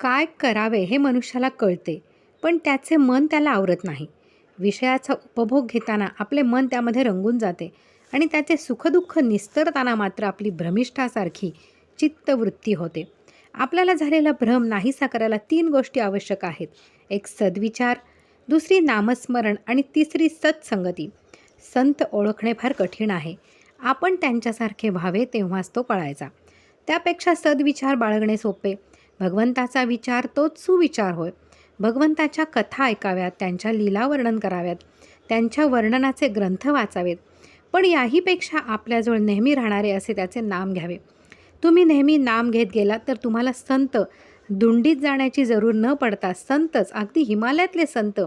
काय करावे हे मनुष्याला कळते पण त्याचे मन त्याला आवरत नाही. विषयाचा उपभोग घेताना आपले मन त्यामध्ये रंगून जाते आणि त्याचे सुखदुःख निस्तरताना मात्र आपली भ्रमिष्ठासारखी चित्तवृत्ती होते. आपल्याला झालेला भ्रम नाहीसा करायला तीन गोष्टी आवश्यक आहेत. एक सद्विचार दुसरी नामस्मरण आणि तिसरी सत्संगती. संत ओळखणे फार कठीण आहे. आपण त्यांच्यासारखे व्हावे तेव्हाच तो कळायचा. त्यापेक्षा सद्विचार बाळगणे सोपे. भगवंताचा विचार तोच सुविचार होय. भगवंताच्या कथा ऐकाव्यात त्यांच्या लीला वर्णन कराव्यात त्यांच्या वर्णनाचे ग्रंथ वाचावेत. पण याहीपेक्षा आपल्याजवळ नेहमी राहणारे असे त्याचे नाम घ्यावे. तुम्ही नेहमी नाम घेत गेलात तर तुम्हाला संत दुंडीत जाण्याची जरूर न पडता संतच अगदी हिमालयातले संत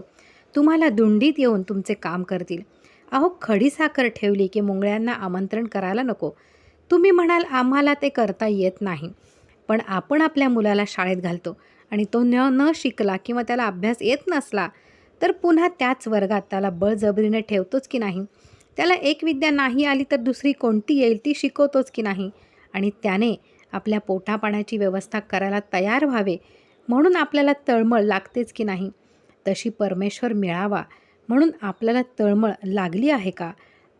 तुम्हाला दुंडीत येऊन तुमचे काम करतील. अहो खडीसाखर ठेवली की मुंगळ्यांना आमंत्रण करायला नको. तुम्ही म्हणाल आम्हाला ते करता येत नाही. पण आपण आपल्या मुलाला शाळेत घालतो आणि तो न न शिकला किंवा त्याला अभ्यास येत नसला तर पुन्हा त्याच वर्गात त्याला बळजबरीने ठेवतोच की नाही? त्याला एक विद्या नाही आली तर दुसरी कोणती येईल ती शिकवतोच की नाही? आणि त्याने आपल्या पोटापाण्याची व्यवस्था करायला तयार व्हावे म्हणून आपल्याला तळमळ लागतेच की नाही? तशी परमेश्वर मिळावा म्हणून आपल्याला तळमळ लागली आहे का?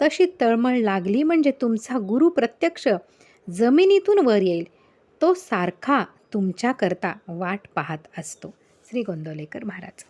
तशी तळमळ लागली म्हणजे तुमचा गुरु प्रत्यक्ष जमिनीतून वर येईल. तो सारखा तुमच्याकरता वाट पाहत असतो. श्री गोंदवलेकर महाराज.